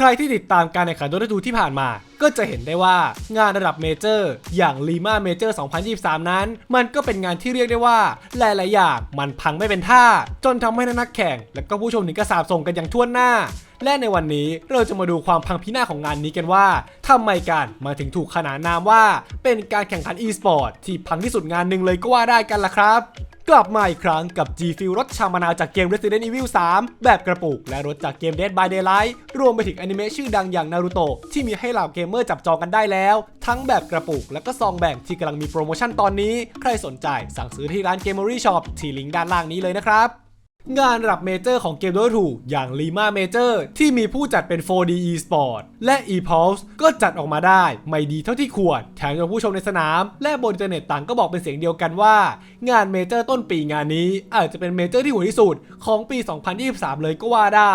ใครที่ติดตามการแข่งขันโดตาทูที่ผ่านมา ก็จะเห็นได้ว่างานระดับเมเจอร์อย่างลีมาเมเจอร์2023 นั้น มันก็เป็นงานที่เรียกได้ว่า หลายๆอย่างมันพังไม่เป็นท่า จนทำให้นักแข่ง และก็ผู้ชมถึงกระสาบส่งกันอย่างทั่วหน้า และในวันนี้เราจะมาดูความพังพินาศของงานนี้กันว่าทำไมการมาถึงถูกขนานนามว่า เป็นการแข่งขัน e-sport ที่พังที่สุดงานหนึ่งเลยก็ว่าได้กันล่ะครับ กลับมาอีกครั้งกับ G Fuel รถชามะนาวจากเกม Resident Evil 3 แบบกระปุก และรถจากเกม Dead by Daylight รวมไปถึงอนิเมะชื่อดังอย่างนารูโตะที่มีให้เหล่าเกมเมอร์จับจองกันได้แล้ว ทั้งแบบกระปุก และก็ซองแบ่งที่กำลังมีโปรโมชั่นตอนนี้ ใครสนใจสั่งซื้อที่ร้าน Gamery Shop ที่ลิงก์ด้านล่างนี้เลยนะครับ งานระดับเมเจอร์ของเกมโดยถูกอย่างลีมาเมเจอร์ที่มีผู้จัดเป็น 4D Esport และ ePulse ก็จัดออกมาได้ ไม่ดีเท่าที่ควร แถมยังผู้ชมในสนาม และบนอินเทอร์เน็ตต่างก็บอกเป็นเสียงเดียวกันว่า งานเมเจอร์ต้นปีงานนี้อาจจะเป็นเมเจอร์ที่หัวที่สุดของปี 2023 เลยก็ว่าได้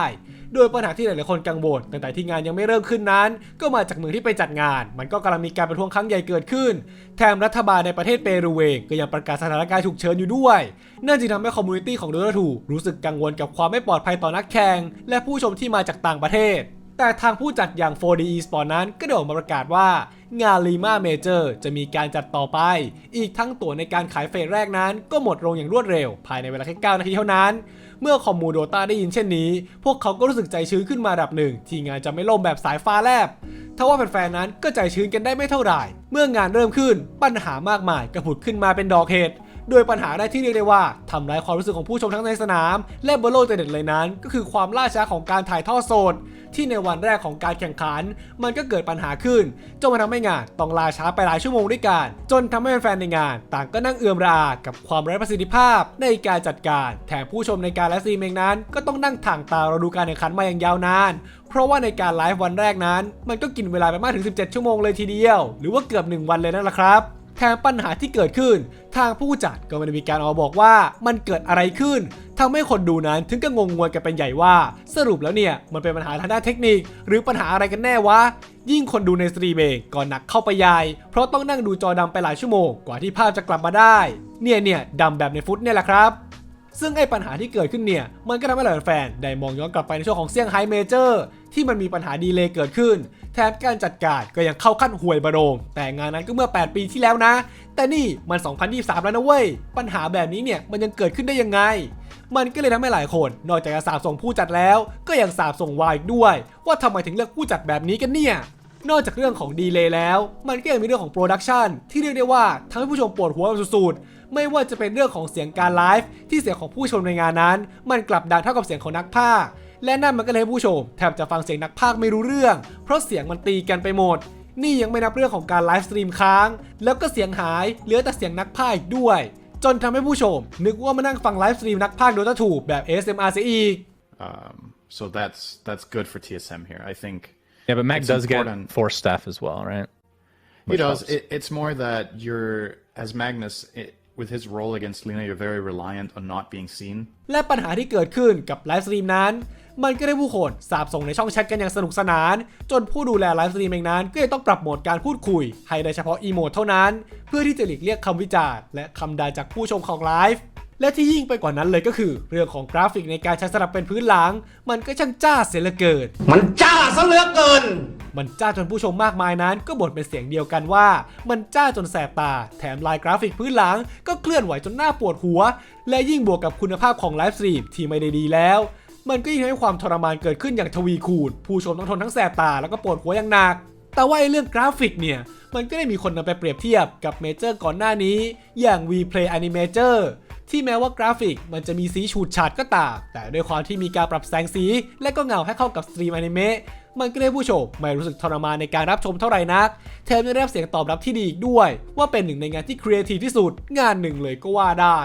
โดยปัญหาที่หลายๆคนกังวลตั้งแต่ที่งานยังไม่เริ่มขึ้นนั้น ก็มาจากเมืองที่ไปจัดงาน มันก็กำลังมีการประท้วงครั้งใหญ่เกิดขึ้น แถมรัฐบาลในประเทศเปรูเองก็ยังประกาศสถานการณ์ฉุกเฉินอยู่ด้วยนั่นจึงทำให้คอมมูนิตี้ของ Dota 2รู้สึกกังวลกับความไม่ปลอดภัยต่อนักแข่งและผู้ชมที่มาจากต่างประเทศแต่ทางผู้จัดอย่าง 4D Esport นั้นก็ได้ออกมาประกาศว่า งาน Lima Major จะมีการจัดต่อไป อีกทั้งตั๋วในการขายเฟสแรกนั้น ก็หมดลงอย่างรวดเร็ว ภายในเวลาแค่9นาทีเท่านั้น เมื่อคอมมูโดตาได้ยินเช่นนี้ พวกเขาก็รู้สึกใจชื้นขึ้นมาระดับหนึ่ง ที่งานจะไม่ล่มแบบสายฟ้าแลบทว่าแฟนๆนั้นก็ใจชื้นกันได้ไม่เท่าไหร่ เมื่องานเริ่มขึ้นปัญหามากมายก็ผุดขึ้นมาเป็นดอกเห็ด โดยปัญหาแรกที่เรียกได้ว่าทำร้ายความรู้สึกของผู้ชมทั้งในสนาม และบนโลกเน็ตเลยนั้น ก็คือความล่าช้าของการถ่ายทอดสดที่ในวันแรกของการแข่งขัน มันก็เกิดปัญหาขึ้นจนมาทำให้งานต้องล่าช้าไปหลายชั่วโมงด้วยกัน จนทำให้แฟนในงาน ต่างก็นั่งเอือมระอากับความไร้ประสิทธิภาพในการจัดการ แถมผู้ชมในการและซีเองนั้น ก็ต้องนั่งถ่างตาเราดูการแข่งขันมาอย่างยาวนานเพราะว่าในการไลฟ์วันแรกนั้น มันก็กินเวลาไปมากถึง 17 ชั่วโมงเลยทีเดียว หรือว่าเกือบ 1 วันเลยนั่นแหละครับ แถมปัญหาที่เกิดขึ้น ทางผู้จัดก็ไม่ได้มีการออกบอกว่ามันเกิดอะไรขึ้นทำให้คนดูนั้นถึงก็งงงวยกันเป็นใหญ่ว่า สรุปแล้วเนี่ย มันเป็นปัญหาทางด้านเทคนิค หรือปัญหาอะไรกันแน่วะ ยิ่งคนดูในสตรีมเองก็หนักเข้าไปใหญ่ เพราะต้องนั่งดูจอดำไปหลายชั่วโมงกว่าที่ภาพจะกลับมาได้ เนี่ยเนี่ยดำแบบในฟุตเนี่ยแหละครับซึ่งไอ้ปัญหาที่เกิดขึ้นเนี่ย มันก็ทำให้หลายแฟนได้มองย้อนกลับไปในช่วงของเซี่ยงไฮ้เมเจอร์ที่มันมีปัญหาดีเลย์เกิดขึ้น แถมการจัดการก็ยังเข้าขั้นห่วยบะโรงแต่งานนั้นก็เมื่อ 8 ปีที่แล้วนะ แต่นี่มัน 2023 แล้วนะเว้ย ปัญหาแบบนี้เนี่ยมันยังเกิดขึ้นได้ยังไง มันก็เลยทำให้หลายคน นอกจากจะสาบส่งผู้จัดแล้ว ก็ยังสาบส่งวายอีกด้วย ว่าทำไมถึงเลือกผู้จัดแบบนี้กันเนี่ยนอกจากเรื่องของดีเลย์แล้ว มันก็ยังมีเรื่องของโปรดักชันที่เรียกได้ว่าทำให้ผู้ชมปวดหัวสุดๆ ไม่ว่าจะเป็นเรื่องของเสียงการไลฟ์ที่เสียงของผู้ชมในงานนั้น มันกลับดังเท่ากับเสียงของนักพากย์ และนั่นมันก็เลยให้ผู้ชมแทบจะฟังเสียงนักพากย์ไม่รู้เรื่อง เพราะเสียงมันตีกันไปหมด นี่ยังไม่นับเรื่องของการไลฟ์สตรีมค้าง แล้วก็เสียงหายเหลือแต่เสียงนักพากย์อีกด้วย จนทำให้ผู้ชม นึกว่ามานั่งฟังไลฟ์สตรีมนักพากย์โดตาถูกแบบ ASMR เสียอีก Um, so that's that's good for TSM here. I think Yeah, but Mac It's does important. get force staff as well, right? he Which does. helps. It, it's more that you're as Magnus it, with his role against Lena, you're very reliant on not being seen. และปัญหาที่เกิดขึ้นกับไลฟ์สตรีมนั้น มันก็ได้ผู้คนสาบส่งในช่องแชทกันอย่างสนุกสนาน จนผู้ดูแลไลฟ์สตรีมเองนั้น ก็เลยต้องปรับโหมดการพูดคุย ให้ได้เฉพาะอีโมดเท่านั้น เพื่อที่จะหลีกเลี่ยงคำวิจารณ์และคำด่าจากผู้ชมของไลฟ์และที่ยิ่งไปกว่านั้นเลยก็คือ เรื่องของกราฟิกในการใช้สลับเป็นพื้นหลัง มันก็ช่างจ้าเสียเหลือเกิน มันจ้าซะเหลือเกิน มันจ้าจนผู้ชมมากมายนั้น ก็บ่นเป็นเสียงเดียวกันว่า มันจ้าจนแสบตา แถมลายกราฟิกพื้นหลัง ก็เคลื่อนไหวจนหน้าปวดหัว และยิ่งบวกกับคุณภาพของไลฟ์สตรีมที่ไม่ได้ดีแล้ว มันก็ยิ่งทำให้ความทรมานเกิดขึ้นอย่างทวีคูณ ผู้ชมต้องทนทั้งแสบตาแล้วก็ปวดหัวอย่างหนัก แต่ว่าไอ้เรื่องกราฟิกเนี่ย มันก็ได้มีคนนำไปเปรียบเทียบกับเมเจอร์ก่อนหน้านี้ อย่าง Vplay Animator ที่แม้ว่ากราฟิกมันจะมีสีฉูดฉาดก็ตาม แต่ด้วยความที่มีการปรับแสงสี และก็เงาให้เข้ากับสตรีมอนิเมะมันก็ได้ผู้ชมไม่รู้สึกทรมานในการรับชมเท่าไหร่นัก แถมยังได้รับเสียงตอบรับที่ดีอีกด้วย ว่าเป็นหนึ่งในงานที่ครีเอทีฟที่สุด งานหนึ่งเลยก็ว่าได้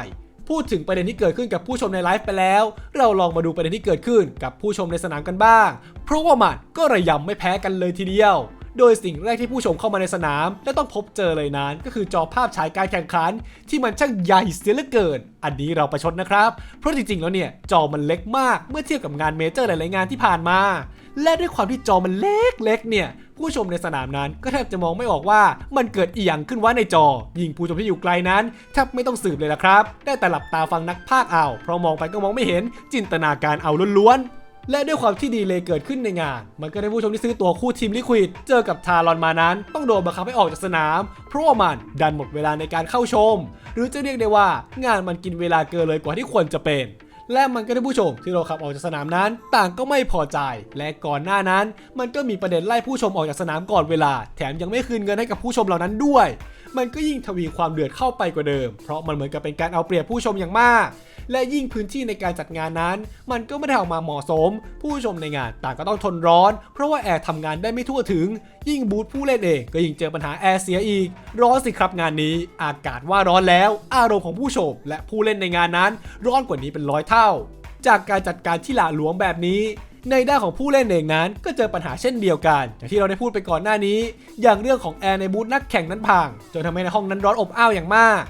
พูดถึงประเด็นที่เกิดขึ้นกับผู้ชมในไลฟ์ไปแล้ว เราลองมาดูประเด็นที่เกิดขึ้นกับผู้ชมในสนามกันบ้าง เพราะว่ามันก็ระยำไม่แพ้กันเลยทีเดียวโดยสิ่งแรกที่ผู้ชมเข้ามาในสนาม และต้องพบเจอเลยนั้น ก็คือจอภาพฉายการแข่งขัน ที่มันช่างใหญ่เสียเหลือเกิน อันนี้เราประชดนะครับ เพราะจริงๆแล้วเนี่ย จอมันเล็กมากเมื่อเทียบกับงานเมเจอร์หลายๆงานที่ผ่านมา และด้วยความที่จอมันเล็กๆเนี่ย ผู้ชมในสนามนั้นก็แทบจะมองไม่ออกว่ามันเกิดอีหยังขึ้นว่าในจอ ยิงผู้ชมที่อยู่ไกลนั้นแทบไม่ต้องสืบเลยละครับ ได้แต่หลับตาฟังนักพากเอาเพราะมองไปก็มองไม่เห็นจินตนาการเอาล้วนๆและด้วยความที่ดีเลยเกิดขึ้นในงาน มันก็ได้ผู้ชมที่ซื้อตัวคู่ทีมลิควิดเจอกับทารอนมานั้น ต้องโดนบังคับให้ออกจากสนาม เพราะว่ามันดันหมดเวลาในการเข้าชม หรือจะเรียกได้ว่างานมันกินเวลาเกินเลยกว่าที่ควรจะเป็น และมันก็ได้ผู้ชมที่เราขับออกจากสนามนั้น ต่างก็ไม่พอใจ และก่อนหน้านั้น มันก็มีประเด็นไล่ผู้ชมออกจากสนามก่อนเวลา แถมยังไม่คืนเงินให้กับผู้ชมเหล่านั้นด้วย มันก็ยิ่งทวีความเดือดเข้าไปกว่าเดิม เพราะมันเหมือนกับเป็นการเอาเปรียบผู้ชมอย่างมาก และยิ่งพื้นที่ในการจัดงานนั้น มันก็ไม่ได้ออกมาเหมาะสม ผู้ชมในงานต่างก็ต้องทนร้อน เพราะว่าแอร์ทำงานได้ไม่ทั่วถึง ยิ่งบูธผู้เล่นเองก็ยิ่งเจอปัญหาแอร์เสียอีก ร้อนสิครับงานนี้ อากาศว่าร้อนแล้ว อารมณ์ของผู้ชม และผู้เล่นในงานนั้น ร้อนกว่านี้เป็นร้อยเท่า จากการจัดการที่หละหลวมแบบนี้ในด้านของผู้เล่นเองนั้นก็เจอปัญหาเช่นเดียวกัน อย่างที่เราได้พูดไปก่อนหน้านี้ อย่างเรื่องของแอร์ในบูธนักแข่งนั้นพังจนทำให้ในห้องนั้นร้อนอบอ้าวอย่างมาก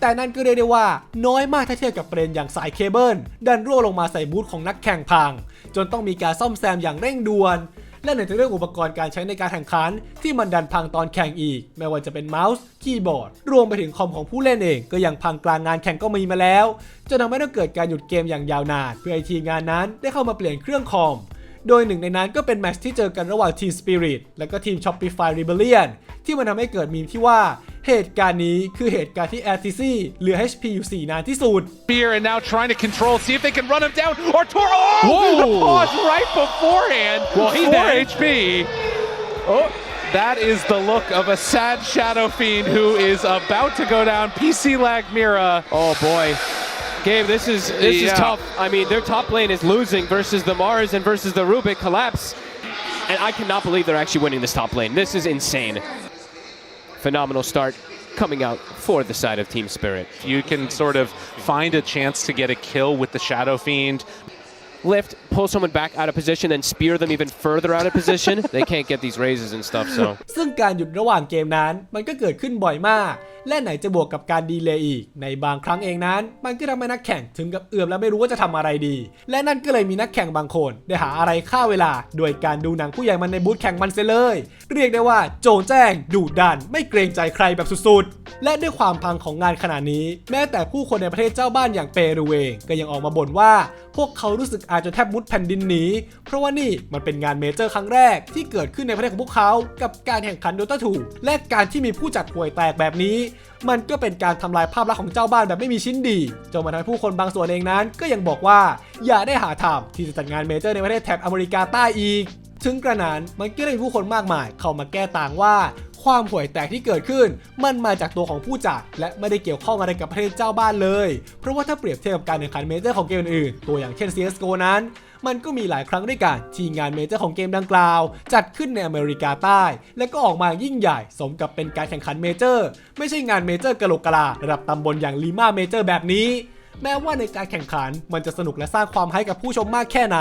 แต่นั่นก็เรียกได้ว่าน้อยมากถ้าเทียบกับประเด็นอย่างสายเคเบิลดันรั่วลงมาใส่บูธของนักแข่งพัง จนต้องมีการซ่อมแซมอย่างเร่งด่วน และไหนเรื่องอุปกรณ์การใช้ในการแข่งขัน ที่มันดันพังตอนแข่งอีก ไม่ว่าจะเป็นเมาส์คีย์บอร์ด รวมไปถึงคอมของผู้เล่นเองก็ยังพังกลางงานแข่งก็มีมาแล้วจนทำให้ต้องเกิดการหยุดเกมอย่างยาวนาน เพื่อให้ทีมงานนั้นได้เข้ามาเปลี่ยนเครื่องคอม โดยหนึ่งในนั้นก็เป็นแมตช์ที่เจอกันระหว่างทีม Spirit และก็ทีม Shopify Rebellion ที่มันทำให้เกิดมีมที่ว่าเหตุการณ์นี้คือเหตุการณ์ที่ RTC เหลือ HP อยู่ 4 นานที่สุด Here and now trying to control, see if they can run him down. Or Toro, oh, Whoa. the pause right beforehand. Well, he 4 dead. HP. Oh, that is the look of a sad Shadow Fiend who is about to go down. PC lag Mira. Oh boy. Gabe, this is this Yeah. is tough. I mean, their top lane is losing versus the Mars and versus the Rubik collapse. And I cannot believe they're actually winning this top lane. This is insane. Phenomenal start coming out for the side of Team Spirit. you can sort of find a chance to get a kill with the Shadow Fiend. Lift, pull someone back out of position, then spear them even further out of position. they can't get these raises and stuff, so ซึ่งการหยุดระหว่างเกมนั้น มันก็เกิดขึ้นบ่อยมาก และไหนจะบวกกับการดีเลย์อีก ในบางครั้งเองนั้น มันก็ทำให้นักแข่งถึงกับเอือมและไม่รู้ว่าจะทำอะไรดี และนั่นก็เลยมีนักแข่งบางคน ได้หาอะไรฆ่าเวลา โดยการดูหนังผู้ใหญ่มันในบูธแข่งมันเสียเลย เรียกได้ว่าโจงแจ้งดุดันไม่เกรงใจใครแบบสุดๆ และด้วยความพังของงานขนาดนี้ แม้แต่ผู้คนในประเทศเจ้าบ้านอย่างเปรูเองก็ยังออกมาบ่นว่า พวกเขารู้สึกอาจจะแทบมุดแผ่นดินหนี เพราะว่านี่มันเป็นงานเมเจอร์ครั้งแรกที่เกิดขึ้นในประเทศของพวกเขา กับการแข่งขันโดตาทูและการที่มีผู้จัดห่วยแตกแบบนี้ มันก็เป็นการทำลายภาพลักษณ์ของเจ้าบ้านแบบไม่มีชิ้นดีจนมาทำให้ผู้คนบางส่วนเองนั้น ก็ยังบอกว่า อย่าได้หาทำที่จะจัดงานเมเจอร์ในประเทศแถบอเมริกาใต้อีก ถึงกระนั้นมันก็ได้มีผู้คนมากมาย เข้ามาแก้ต่างว่าความห่วยแตกที่เกิดขึ้น มันมาจากตัวของผู้จัด และไม่ได้เกี่ยวข้องอะไรกับประเทศเจ้าบ้านเลย เพราะว่าถ้าเปรียบเทียบกับการแข่งขันเมเจอร์ของเกมอื่น ตัวอย่างเช่น CSGO นั้น มันก็มีหลายครั้งด้วยกันที่งานเมเจอร์ของเกมดังกล่าว จัดขึ้นในอเมริกาใต้ และก็ออกมายิ่งใหญ่สมกับเป็นการแข่งขันเมเจอร์ ไม่ใช่งานเมเจอร์กะโหลกกะลาระดับตำบลอย่างลีมาเมเจอร์แบบนี้ แม้ว่าในการแข่งขันมันจะสนุกและสร้างความให้กับผู้ชมมากแค่ไหน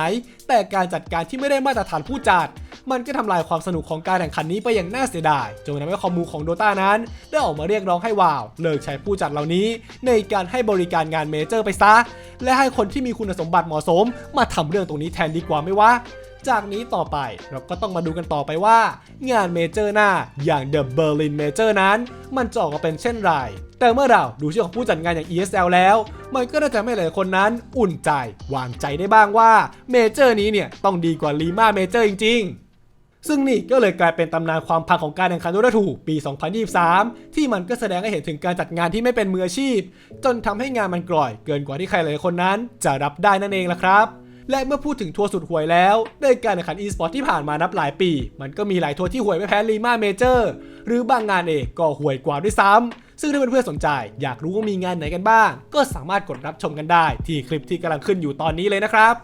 แต่การจัดการที่ไม่ได้มาตรฐานผู้จัด มันก็ทำลายความสนุกของการแข่งขันนี้ไปอย่างน่าเสียดายจนทำให้คอมมูของโดตานั้น ได้ออกมาเรียกร้องให้วาวเลิกใช้ผู้จัดเหล่านี้ ในการให้บริการงานเมเจอร์ไปซะ และให้คนที่มีคุณสมบัติเหมาะสม มาทำเรื่องตรงนี้แทนดีกว่าไหมวะจากนี้ต่อไปเราก็ต้องมาดูกันต่อไปว่า งานเมเจอร์หน้าอย่าง The Berlin Major นั้น มันจะออกมาเป็นเช่นไร แต่เมื่อเราดูชื่อของผู้จัดงานอย่าง ESL แล้ว มันก็น่าจะไม่หลายคนนั้นอุ่นใจ วางใจได้บ้างว่าเมเจอร์นี้เนี่ยต้องดีกว่าลีมาเมเจอร์จริง ๆ ซึ่งนี่ก็เลยกลายเป็นตำนานความพังของการแข่งขันโดดาทูปี 2023 ที่มันก็แสดงให้เห็นถึงการจัดงานที่ไม่เป็นมืออาชีพ จนทำให้งานมันกร่อยเกินกว่าที่ใครหลายคนนั้น จะรับได้นั่นเองละครับและเมื่อพูดถึงทัวร์สุดห่วยแล้วในการแข่งขัน e-sport ที่ผ่านมานับหลายปี มันก็มีหลายทัวร์ที่ห่วยไม่แพ้ลีมาเมเจอร์ หรือบางงานเองก็ห่วยกว่าด้วยซ้ำ ซึ่งถ้าเพื่อนๆสนใจ อยากรู้ว่ามีงานไหนกันบ้าง ก็สามารถกดรับชมกันได้ที่คลิปที่กำลังขึ้นอยู่ตอนนี้เลยนะครับ